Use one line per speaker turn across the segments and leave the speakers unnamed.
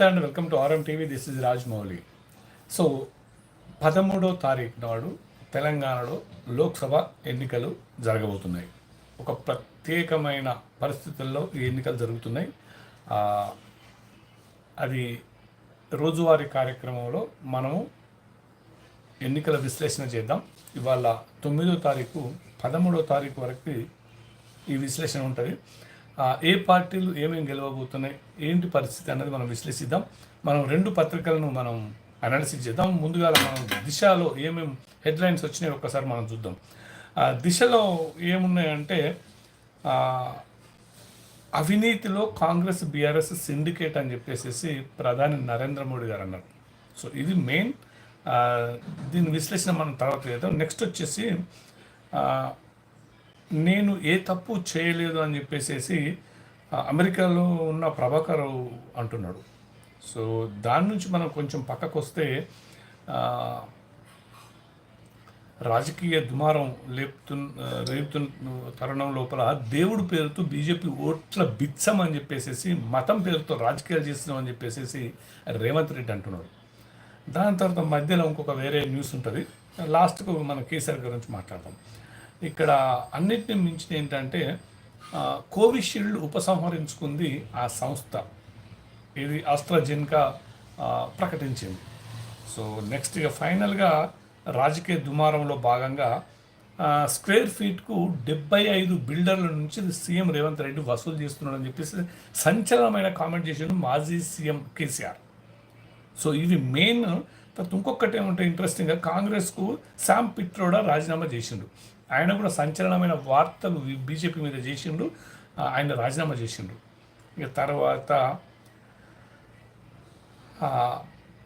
నమస్తే and. Welcome to RM TV. This is Rajmouli so పదమూడో తారీఖు నాడు తెలంగాణలో లోక్సభ ఎన్నికలు జరగబోతున్నాయి. ఒక ప్రత్యేకమైన పరిస్థితుల్లో ఈ ఎన్నికలు జరుగుతున్నాయి. అది రోజువారీ కార్యక్రమంలో మనము ఎన్నికల విశ్లేషణ చేద్దాం. ఇవాళ తొమ్మిదో తారీఖు పదమూడో తారీఖు వరకు ఈ విశ్లేషణ ఉంటుంది. ఏ పార్టీలు ఏమేమి గెలవబోతున్నాయి ఏంటి పరిస్థితి అన్నది మనం విశ్లేషిద్దాం. మనం రెండు పత్రికలను మనం అనాలిసిస్ చేద్దాం. ముందుగా మనం దిశలో ఏమేమి హెడ్లైన్స్ వచ్చినాయి ఒక్కసారి మనం చూద్దాం. దిశలో ఏమున్నాయంటే అవినీతిలో కాంగ్రెస్ బీఆర్ఎస్ సిండికేట్ అని చెప్పేసి ప్రధాని నరేంద్ర మోడీ గారు అన్నారు. సో ఇది మెయిన్ దీని విశ్లేషణ మనం తర్వాత చేద్దాం. నెక్స్ట్ వచ్చేసి నేను ఏ తప్పు చేయలేదు అని చెప్పేసి అమెరికాలో ఉన్న ప్రభాకర్ అంటున్నాడు. సో దాని నుంచి మనం కొంచెం పక్కకు వస్తే రాజకీయ దుమారం లేపుతు రేపుతున్న తరుణం లోపల దేవుడు పేరుతో బీజేపీ ఓట్ల బిచ్చం అని చెప్పేసి మతం పేరుతో రాజకీయాలు చేస్తున్నాం అని చెప్పేసి రేవంత్ రెడ్డి అంటున్నాడు. దాని తర్వాత మధ్యలో ఇంకొక వేరే న్యూస్ ఉంటుంది. లాస్ట్కు మనం కేసీఆర్ గురించి మాట్లాడదాం. ఇక్కడ అన్నిటిని మించిన ఏంటంటే కోవిషీల్డ్ ఉపసంహరించుకుంది ఆ సంస్థ. ఇది ఆస్ట్రాజెన్కా ప్రకటించింది. సో నెక్స్ట్ ఇక ఫైనల్గా రాజకీయ దుమారంలో భాగంగా స్క్వేర్ ఫీట్కు డెబ్బై ఐదు బిల్డర్ల నుంచి సీఎం రేవంత్ రెడ్డి వసూలు చేస్తున్నాడని చెప్పేసి సంచలనమైన కామెంట్ చేసిండు మాజీ సీఎం కేసీఆర్. సో ఇవి మెయిన్. తర్వాత ఇంకొకటి ఏమంటే ఇంట్రెస్టింగ్గా కాంగ్రెస్కు శామ్ పిట్రోడా రాజీనామా చేసిండు. ఆయన కూడా సంచలనమైన వార్తలు బీజేపీ మీద చేసిండు ఆయన రాజీనామా చేసిండు. ఇక తర్వాత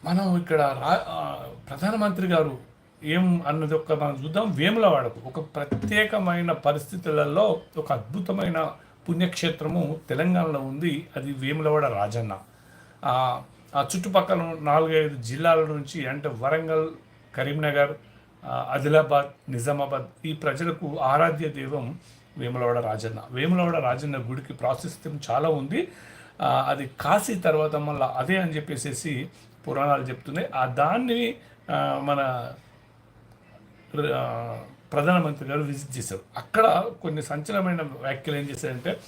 మనం ఇక్కడ రా ప్రధానమంత్రి గారు ఏం అన్నది ఒక మనం చూద్దాం. వేములవాడకు ఒక ప్రత్యేకమైన పరిస్థితులలో ఒక అద్భుతమైన పుణ్యక్షేత్రము తెలంగాణలో ఉంది. అది వేములవాడ రాజన్న. ఆ, చుట్టుపక్కల నాలుగైదు జిల్లాల నుంచి అంటే వరంగల్ కరీంనగర్ ఆదిలాబాద్ నిజామాబాద్ ఈ ప్రజలకు ఆరాధ్య దైవం వేములవాడ రాజన్న. వేములవాడ రాజన్న గుడికి ప్రాశస్త్యం చాలా ఉంది. అది కాశీ తర్వాత మళ్ళీ అదే అని చెప్పేసి పురాణాలు చెప్తున్నాయి. ఆ దాన్ని మన ప్రధానమంత్రి గారు విజిట్ చేశారు. అక్కడ కొన్ని సంచలనమైన వ్యాఖ్యలు ఏం చేశారంటే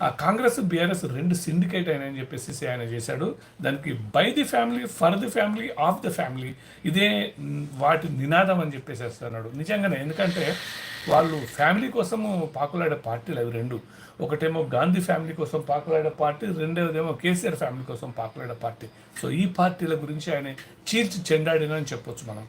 కాంగ్రెస్ బీఆర్ఎస్ రెండు సిండికేట్ అయినాయని చెప్పేసి ఆయన చేశాడు. దానికి by the family for the family of the family ఇదే వాటి నినాదం అని చెప్పేసేస్తున్నాడు నిజంగానే ఎందుకంటే వాళ్ళు ఫ్యామిలీ కోసము పాకులాడే పార్టీలు అవి రెండు. ఒకటేమో గాంధీ ఫ్యామిలీ కోసం పాకులాడే పార్టీ రెండవదేమో కేసీఆర్ ఫ్యామిలీ కోసం పాకులాడే పార్టీ. సో ఈ పార్టీల గురించి ఆయన చీల్చి చెండాడినని చెప్పొచ్చు మనం.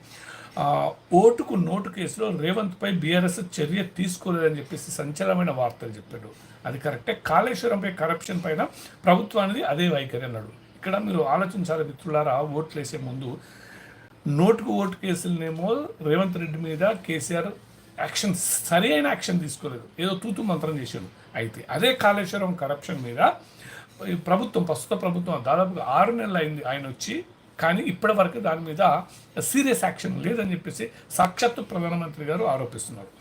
ఓటుకు నోటు కేసులో రేవంత్పై బీఆర్ఎస్ చర్య తీసుకోలేదని చెప్పేసి సంచలనమైన వార్తలు చెప్పాడు. అది కరెక్టే. కాళేశ్వరంపై కరప్షన్ పైన ప్రభుత్వానికి అదే వైఖరి అన్నాడు. ఇక్కడ మీరు ఆలోచించాలి మిత్రులారా ఓట్లు వేసే ముందు నోటుకు ఓటు కేసులనేమో రేవంత్ రెడ్డి మీద కేసీఆర్ యాక్షన్ సరి అయిన యాక్షన్ తీసుకోలేదు. ఏదో తూతు మంత్రం చేశాడు. అయితే అదే కాళేశ్వరం కరప్షన్ మీద ఈ ప్రభుత్వం ప్రస్తుత ప్రభుత్వం దాదాపుగా ఆరు నెలలు అయింది. ఆయన వచ్చి కానీ ఇప్పటి వరకు దాని మీద సీరియస్ యాక్షన్ లేదని చెప్పేసి సాక్షాత్తు ప్రధానమంత్రి గారు ఆరోపిస్తున్నారు.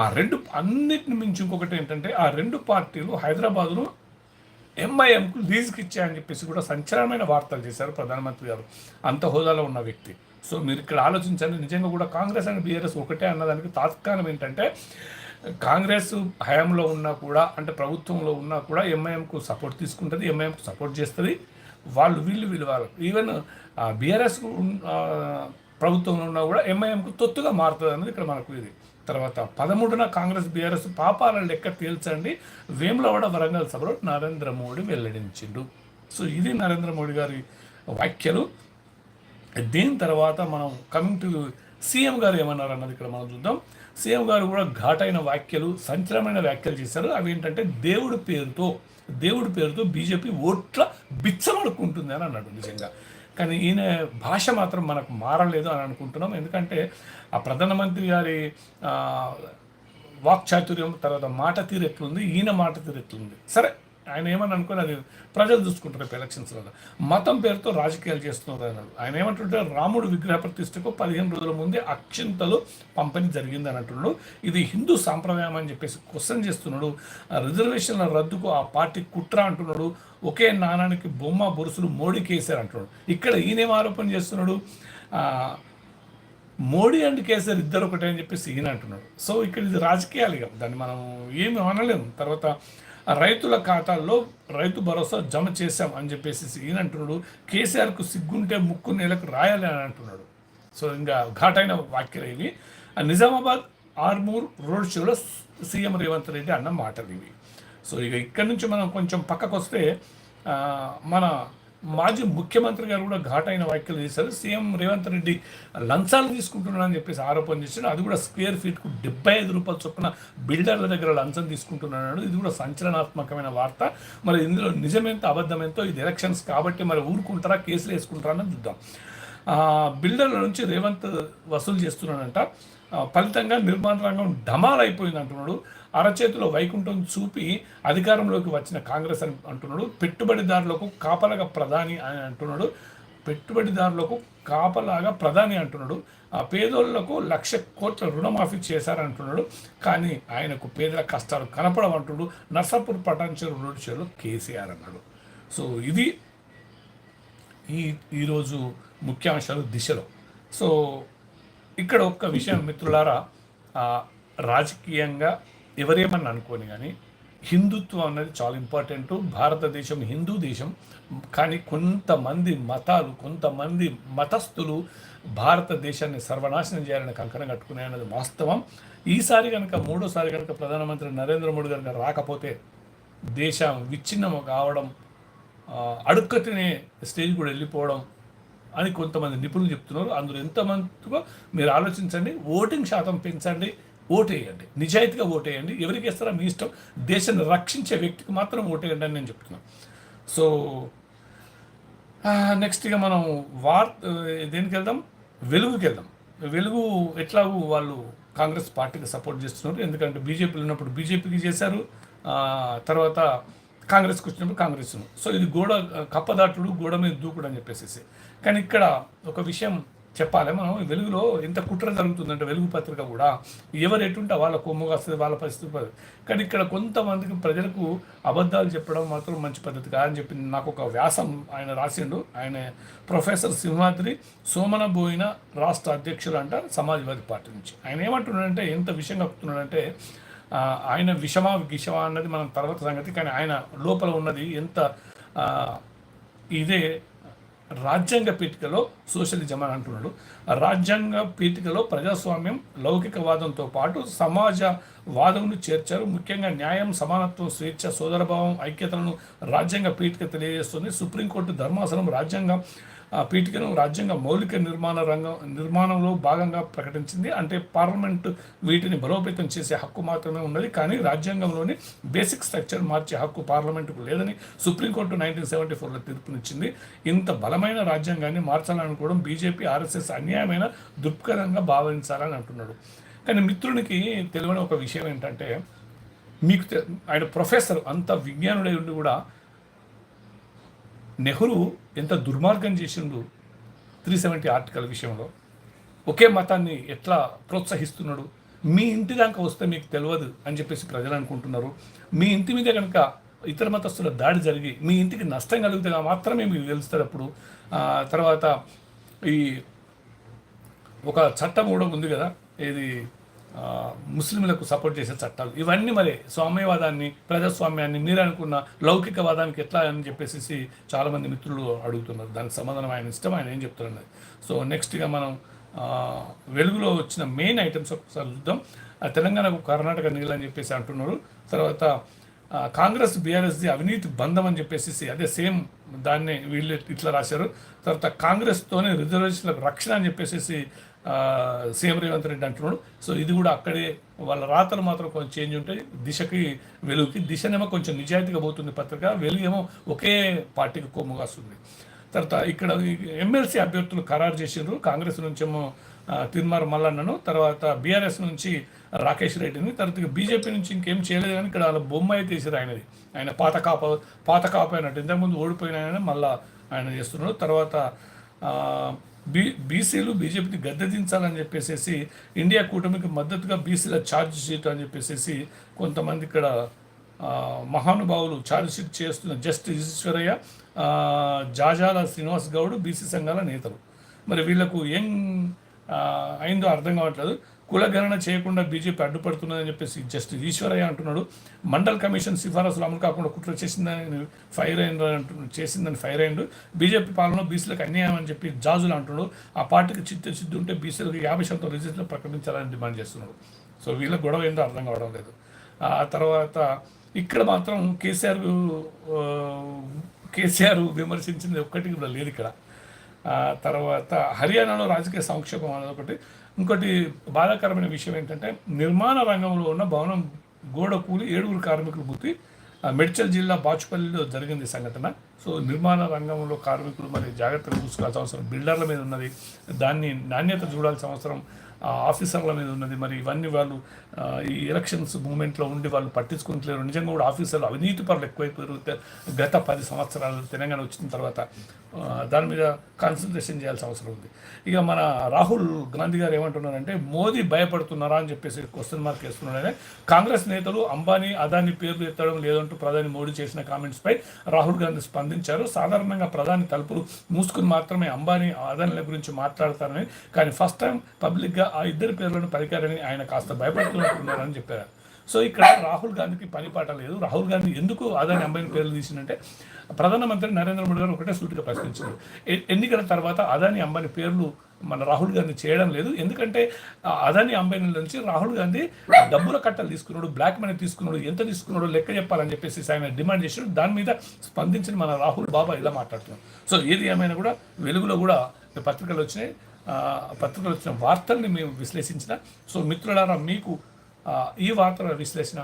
ఆ రెండు అన్నిటిని మించి ఇంకొకటి ఏంటంటే ఆ రెండు పార్టీలు హైదరాబాద్లో ఎంఐఎంకు లీజుకి ఇచ్చాయని చెప్పేసి కూడా సంచలనమైన వార్తలు చేశారు ప్రధానమంత్రి గారు. అంత హోదాలో ఉన్న వ్యక్తి. సో మీరు ఇక్కడ ఆలోచించండి నిజంగా కూడా కాంగ్రెస్ అండ్ బీఆర్ఎస్ ఒకటే అన్నదానికి తాత్కాలం ఏంటంటే కాంగ్రెస్ హయాంలో ఉన్నా కూడా అంటే ప్రభుత్వంలో ఉన్నా కూడా ఎంఐఎంకు సపోర్ట్ తీసుకుంటుంది ఎంఐఎంకు సపోర్ట్ చేస్తుంది. వాళ్ళు వీళ్ళు వీళ్ళు వాళ్ళు ఈవెన్ బీఆర్ఎస్ ప్రభుత్వంలో ఉన్నా కూడా ఎంఐఎంకు తొత్తుగా మారుతుంది అనేది ఇక్కడ మనకు ఇది. తర్వాత పదమూడున కాంగ్రెస్ బీఆర్ఎస్ పాపాల లెక్క తేల్చండి. వేములవాడ వరంగల్ సభలో నరేంద్ర మోడీ వెల్లడించిండు. సో ఇది నరేంద్ర మోడీ గారి వ్యాఖ్యలు. దీని తర్వాత మనం కమింగ్ టు సీఎం గారు ఏమన్నారు అన్నది ఇక్కడ మనం చూద్దాం. సీఎం గారు కూడా ఘాటైన వ్యాఖ్యలు సంచలనమైన వ్యాఖ్యలు చేశారు. అవి ఏంటంటే దేవుడి పేరుతో దేవుడి పేరుతో బీజేపీ ఓట్ల బిచ్చమడుకుంటుంది అని అన్నాడు నిజంగా. కానీ ఈయన భాష మాత్రం మనకు మారలేదు అని అనుకుంటున్నాం. ఎందుకంటే ఆ ప్రధానమంత్రి గారి వాక్చాతుర్యం తర్వాత మాట తీరు ఎట్లుంది? ఈయన మాట తీరు ఎట్లుంది? సరే ఆయన ఏమని అనుకుని అది ప్రజలు చూసుకుంటారు ఎలక్షన్స్ ఎలక్షన్స్లో మతం పేరుతో రాజకీయాలు చేస్తున్నారు అన్నారు ఆయన ఏమంటుంటే రాముడు విగ్రహ ప్రతిష్టకు పదిహేను రోజుల ముందే అక్షింతలు పంపిణీ జరిగింది అని అంటున్నాడు ఇది హిందూ సాంప్రదాయం అని చెప్పేసి క్వశ్చన్ చేస్తున్నాడు. రిజర్వేషన్ల రద్దుకు ఆ పార్టీ కుట్ర అంటున్నాడు. ఒకే నాణానికి బొమ్మ బొరుసులు మోడీకి వేశారు అంటున్నాడు. ఇక్కడ ఈయనేం ఆరోపణ చేస్తున్నాడు? మోడీ అండ్ కేసీఆర్ ఇద్దరు ఒకటే అని చెప్పేసి ఈయన అంటున్నాడు. సో ఇక్కడ ఇది రాజకీయాలు ఇక. దాన్ని మనం ఏమి అనలేము. తర్వాత రైతుల ఖాతాల్లో రైతు భరోసా జమ చేశాం అని చెప్పేసి ఈయన అంటున్నాడు. కేసీఆర్కు సిగ్గుంటే ముక్కు నేలకు రాయాలి అని అంటున్నాడు. సో ఇంకా ఘాటైన వాక్యాలు ఇవి. ఆ నిజామాబాద్ ఆర్మూర్ రోడ్ షోలో సీఎం రేవంత్ రెడ్డి అన్న మాటలు ఇవి. సో ఇక ఇక్కడి నుంచి మనం కొంచెం పక్కకు వస్తే మన మాజీ ముఖ్యమంత్రి గారు కూడా ఘాటైన వ్యాఖ్యలు చేశారు. సీఎం రేవంత్ రెడ్డి లంచాలు తీసుకుంటున్నాడని చెప్పేసి ఆరోపణ చేశాడు. అది కూడా స్క్వేర్ ఫీట్కు డెబ్బై ఐదు రూపాయల చొప్పున బిల్డర్ల దగ్గర లంచం తీసుకుంటున్నాడు. ఇది కూడా సంచలనాత్మకమైన వార్త. మరి ఇందులో నిజమేంతో అబద్ధమేంతో ఇది ఎలక్షన్స్ కాబట్టి మరి ఊరుకుంటారా కేసులు వేసుకుంటారా అని చూద్దాం. బిల్డర్ల నుంచి రేవంత్ వసూలు చేస్తున్నాడంట. ఫలితంగా నిర్మాణ రంగం డమాల్ అయిపోయింది అంటున్నాడు. అరచేతిలో వైకుంఠం చూపి అధికారంలోకి వచ్చిన కాంగ్రెస్ అని అంటున్నాడు. పెట్టుబడిదారులకు కాపలగా ప్రధాని అని అంటున్నాడు. పెట్టుబడిదారులకు కాపలాగా ప్రధాని అంటున్నాడు. ఆ పేదోళ్ళకు లక్ష కోట్ల రుణమాఫీ చేశారంటున్నాడు కానీ ఆయనకు పేదల కష్టాలు కనపడమంటున్నాడు నర్సాపూర్ పటాన్చేరు రోడ్ చేరులో కేసీఆర్ అన్నాడు. సో ఇది ఈ ఈరోజు ముఖ్యాంశాలు దిశలో. సో ఇక్కడ ఒక్క విషయం మిత్రులారా రాజకీయంగా ఎవరేమని అనుకోని కానీ హిందుత్వం అనేది చాలా ఇంపార్టెంట్. భారతదేశం హిందూ దేశం కానీ కొంతమంది మతాలు కొంతమంది మతస్థులు భారతదేశాన్ని సర్వనాశనం చేయాలని కంకణం కట్టుకునే అన్నది వాస్తవం. ఈసారి కనుక మూడోసారి కనుక ప్రధానమంత్రి నరేంద్ర మోడీ కనుక రాకపోతే దేశం విచ్ఛిన్నం కావడం అడుక్కతినే తినే స్టేజ్ కూడా వెళ్ళిపోవడం అని కొంతమంది నిపుణులు చెప్తున్నారు. అందులో ఎంతమందిగా మీరు ఆలోచించండి. ఓటింగ్ శాతం పెంచండి. ఓటేయండి. నిజాయితీగా ఓటేయండి. ఎవరికి ఇస్తారో మీ ఇష్టం. దేశాన్ని రక్షించే వ్యక్తికి మాత్రం ఓటేయండి అని నేను చెప్తున్నాను సో నెక్స్ట్ ఇక మనం వార్ దేనికి వెళ్దాం? వెలుగుకి వెళ్దాం. వెలుగు ఎట్లాగూ వాళ్ళు కాంగ్రెస్ పార్టీకి సపోర్ట్ చేస్తున్నారు. ఎందుకంటే బీజేపీలో ఉన్నప్పుడు బీజేపీకి చేశారు. తర్వాత కాంగ్రెస్కి వచ్చినప్పుడు కాంగ్రెస్ సో ఇది గోడ కప్పదాటుడు గోడ మీద దూకుడు అని చెప్పేసి కానీ ఇక్కడ ఒక విషయం చెప్పాలి మనం వెలుగులో ఎంత కుట్ర జరుగుతుందంటే వెలుగు పత్రిక కూడా ఎవరు ఎటుంటే వాళ్ళ కొమ్ము వస్తుంది వాళ్ళ పరిస్థితి పది. కానీ ఇక్కడ కొంతమందికి ప్రజలకు అబద్ధాలు చెప్పడం మాత్రం మంచి పద్ధతి కాదని చెప్పి నాకు ఒక వ్యాసం ఆయన రాసిండు ఆయన ప్రొఫెసర్ సింహాద్రి సోమన బోయిన రాష్ట్ర అధ్యక్షులు అంట సమాజ్వాదీ పార్టీ నుంచి ఆయన ఏమంటున్నాడంటే ఎంత విషయం కప్పుతున్నాడంటే ఆయన విషమా విషమా అన్నది మనం తర్వాత సంగతి కానీ ఆయన లోపల ఉన్నది ఎంత ఇదే రాజ్యాంగ పీఠికలో సోషలిజం అని అంటున్నాడు. ఆ రాజ్యాంగ పీఠికలో ప్రజాస్వామ్యం లౌకికవాదంతో పాటు సమాజ వాదమును చేర్చారు. ముఖ్యంగా న్యాయం సమానత్వం స్వేచ్ఛ సోదరభావం ఐక్యతలను రాజ్యాంగ పీఠిక తెలియజేస్తుంది. సుప్రీంకోర్టు ధర్మాసనం రాజ్యాంగం ఆ పీఠికను రాజ్యాంగ మౌలిక నిర్మాణ రంగం నిర్మాణంలో భాగంగా ప్రకటించింది. అంటే పార్లమెంట్ వీటిని బలోపేతం చేసే హక్కు మాత్రమే ఉన్నది. కానీ రాజ్యాంగంలోని బేసిక్ స్ట్రక్చర్ మార్చే హక్కు పార్లమెంటుకు లేదని సుప్రీంకోర్టు నైన్టీన్ సెవెంటీ ఫోర్లో తీర్పునిచ్చింది. ఇంత బలమైన రాజ్యాంగాన్ని మార్చాలనుకోవడం బీజేపీ ఆర్ఎస్ఎస్ అన్యాయమైన దుర్భరంగా భావించాలని అంటున్నాడు. కానీ మిత్రునికి తెలియని ఒక విషయం ఏంటంటే మీకు తె- ఆయన ప్రొఫెసర్ అంత విజ్ఞానుడై ఉండి కూడా నెహ్రూ ఎంత దుర్మార్గం చేసిండు త్రీ సెవెంటీ ఆర్టికల్ విషయంలో. ఒకే మతాన్ని ఎట్లా ప్రోత్సహిస్తున్నాడు? మీ ఇంటి దాకా వస్తే మీకు తెలియదు అని చెప్పేసి ప్రజలు అనుకుంటున్నారు. మీ ఇంటి మీద కనుక ఇతర మతస్థుల దాడి జరిగి మీ ఇంటికి నష్టం కలిగితే మాత్రమే మీకు తెలుస్తారు అప్పుడు. తర్వాత ఈ ఒక చట్టం కూడా ఉంది కదా? ఇది ముస్లింలకు సపోర్ట్ చేసే చట్టాలు. ఇవన్నీ మరి స్వామ్యవాదాన్ని ప్రజాస్వామ్యాన్ని మీరు అనుకున్న లౌకికవాదానికి ఎట్లా అని చెప్పేసి చాలామంది మిత్రులు అడుగుతున్నారు. దానికి సమాధానం ఆయన ఇష్టం ఆయన ఏం చెప్తున్నారు సో నెక్స్ట్గా మనం వెలుగులో వచ్చిన మెయిన్ ఐటమ్స్ ఒకసారి చూద్దాం. తెలంగాణకు కర్ణాటక నీళ్ళు అని చెప్పేసి అంటున్నారు. తర్వాత కాంగ్రెస్ బీఆర్ఎస్ది అవినీతి బంధం అని చెప్పేసి అదే సేమ్ దాన్నే వీళ్ళు ఇట్లా రాశారు. తర్వాత కాంగ్రెస్తోనే రిజర్వేషన్లకు రక్షణ అని చెప్పేసి సీఎం రేవంత్ రెడ్డి అంటున్నాడు. సో ఇది కూడా అక్కడే వాళ్ళ రాతలు మాత్రం కొంచెం చేంజ్ ఉంటాయి. దిశకి వెలుగుకి దిశనేమో కొంచెం నిజాయితీగా పోతుంది పత్రిక. వెలుగేమో ఒకే పార్టీకి కొమ్ము కాస్తుంది తర్వాత ఇక్కడ ఎమ్మెల్సీ అభ్యర్థులు ఖరారు చేసిండ్రు. కాంగ్రెస్ నుంచేమో ఆ, మల్లన్నను తర్వాత బీఆర్ఎస్ నుంచి రాకేష్ రెడ్డిని తర్వాత బీజేపీ నుంచి ఇంకేం చేయలేదు కానీ ఇక్కడ వాళ్ళ బొమ్మ అయితే తీసారు ఆయనది. ఆయన పాత కాప పాత కాప అయినట్టు. ఇంతకుముందు ఓడిపోయిన ఆయన మళ్ళా ఆయన చేస్తున్నాడు. తర్వాత బీ బీసీలు బీజేపీని గద్దెదించాలని చెప్పేసి ఇండియా కూటమికి మద్దతుగా బీసీల ఛార్జ్ షీట్ అని చెప్పేసి కొంతమంది ఇక్కడ మహానుభావులు ఛార్జ్ షీట్ చేస్తున్న జస్టిస్ ఈశ్వరయ్య జాజాల శ్రీనివాస్ గౌడ్ బీసీ సంఘాల నేతలు. మరి వీళ్ళకు ఏం అయిందో అర్థం కావట్లేదు. కులగణన చేయకుండా బీజేపీ అడ్డుపడుతున్నదని చెప్పేసి జస్టిస్ ఈశ్వరయ్య అంటున్నాడు. మండల్ కమిషన్ సిఫారసులు అమలు కాకుండా కుట్ర చేసిందని ఫైర్ అయింది అంటు చేసిందని ఫైర్ అయిండు. బీజేపీ పాలన బీసీలకు అన్యాయం అని చెప్పి జాజులు అంటున్నాడు. ఆ పార్టీకి చిత్తశుద్ధి ఉంటే బీసీలకు యాభై శాతం రిజిస్టర్ ప్రకటించాలని డిమాండ్ చేస్తున్నాడు. సో వీళ్ళ గొడవ ఏందో అర్థం కావడం లేదు. ఆ తర్వాత ఇక్కడ మాత్రం కేసీఆర్ కేసీఆర్ విమర్శించింది ఒక్కటి కూడా లేదు ఇక్కడ. తర్వాత హర్యానాలో రాజకీయ సంక్షేపం అనేది ఒకటి. ఇంకోటి బాధాకరమైన విషయం ఏంటంటే నిర్మాణ రంగంలో ఉన్న భవనం గోడ కూలి ఏడుగురు కార్మికులు మృతి మెడ్చల్ జిల్లా బాచుపల్లిలో జరిగింది సంఘటన. సో నిర్మాణ రంగంలో కార్మికులు మరి జాగ్రత్తలు చూసుకోవాల్సిన అవసరం బిల్డర్ల మీద ఉన్నది. దాన్ని నాణ్యత చూడాల్సిన అవసరం ఆఫీసర్ల మీద ఉన్నది. మరి ఇవన్నీ వాళ్ళు ఈ ఎలక్షన్స్ మూమెంట్లో ఉండి వాళ్ళు పట్టించుకుంటలేరు. నిజంగా కూడా ఆఫీసర్లు అవినీతి పనులు ఎక్కువైపోయారు. గత పది సంవత్సరాలు తెలంగాణ వచ్చిన తర్వాత దాని మీద కాన్సన్ట్రేషన్ చేయాల్సిన అవసరం ఉంది. ఇక మన రాహుల్ గాంధీ గారు ఏమంటున్నారంటే మోదీ భయపడుతున్నారా? అని చెప్పేసి క్వశ్చన్ మార్క్ వేస్తున్నాడనే కాంగ్రెస్ నేతలు అంబానీ అదాని పేర్లు ఎత్తడం లేదంటూ ప్రధాని మోడీ చేసిన కామెంట్స్పై రాహుల్ గాంధీ స్పందించారు. సాధారణంగా ప్రధాని తలుపులు మూసుకుని మాత్రమే అంబానీ అదానిల గురించి మాట్లాడతారని కానీ ఫస్ట్ టైం పబ్లిక్గా ఆ ఇద్దరి పేర్లను పలికారని ఆయన కాస్త భయపడుతున్నట్టున్నారని చెప్పారు. సో ఇక్కడ రాహుల్ గాంధీకి పని పాట లేదు. రాహుల్ గాంధీ ఎందుకు అదాని అంబానీ పేర్లు తీసిందంటే ప్రధానమంత్రి నరేంద్ర మోడీ గారు ఒకటే సూటిగా ప్రశ్నించారు. ఎన్నికల తర్వాత అదాని అంబానీ పేర్లు మన రాహుల్ గాంధీ చేయడం లేదు. ఎందుకంటే అదాని అంబానీ నుంచి రాహుల్ గాంధీ డబ్బుల కట్టలు తీసుకున్నాడు బ్లాక్ మనీ తీసుకున్నాడు ఎంత తీసుకున్నాడో లెక్క చెప్పాలని చెప్పేసి ఆయన డిమాండ్ చేశాడు దాని మీద స్పందించిన మన రాహుల్ బాబా ఇలా మాట్లాడుతున్నాడు సో ఏది ఏమైనా కూడా వెలుగులో కూడా పత్రికలు వచ్చినాయి. పత్రికలు వచ్చిన వార్తల్ని మేము విశ్లేషించిన. సో మిత్రులారా మీకు ఈ వార్తల విశ్లేషణ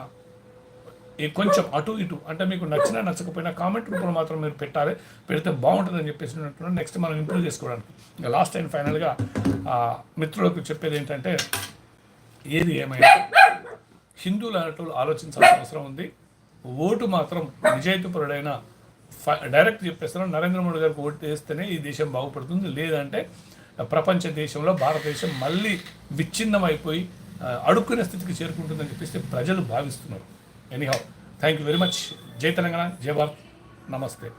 కొంచెం అటు ఇటు అంటే మీకు నచ్చినా నచ్చకపోయినా కామెంట్ రూపంలో మాత్రం మీరు పెట్టాలి పెడితే బాగుంటుందని చెప్పేసి అంటున్నాను. నెక్స్ట్ మనం ఇంప్రూవ్ చేసుకోవడానికి. ఇంకా లాస్ట్ అండ్ ఫైనల్గా మిత్రులకు చెప్పేది ఏంటంటే ఏది ఏమైనా హిందువులు అనేటోళ్ళు ఆలోచించాల్సిన అవసరం ఉంది. ఓటు మాత్రం నిజాయితీపరుడైన డైరెక్ట్ చెప్పేస్తాను నరేంద్ర మోడీ గారికి ఓటు వేస్తేనే ఈ దేశం బాగుపడుతుంది. లేదంటే ప్రపంచ దేశంలో భారతదేశం మళ్ళీ విచ్ఛిన్నం అయిపోయి అడుక్కునే స్థితికి చేరుకుంటుందని చెప్పేసి ప్రజలు భావిస్తున్నారు. Anyhow thank you very much జై తెలంగాణ జై భారత్. నమస్తే.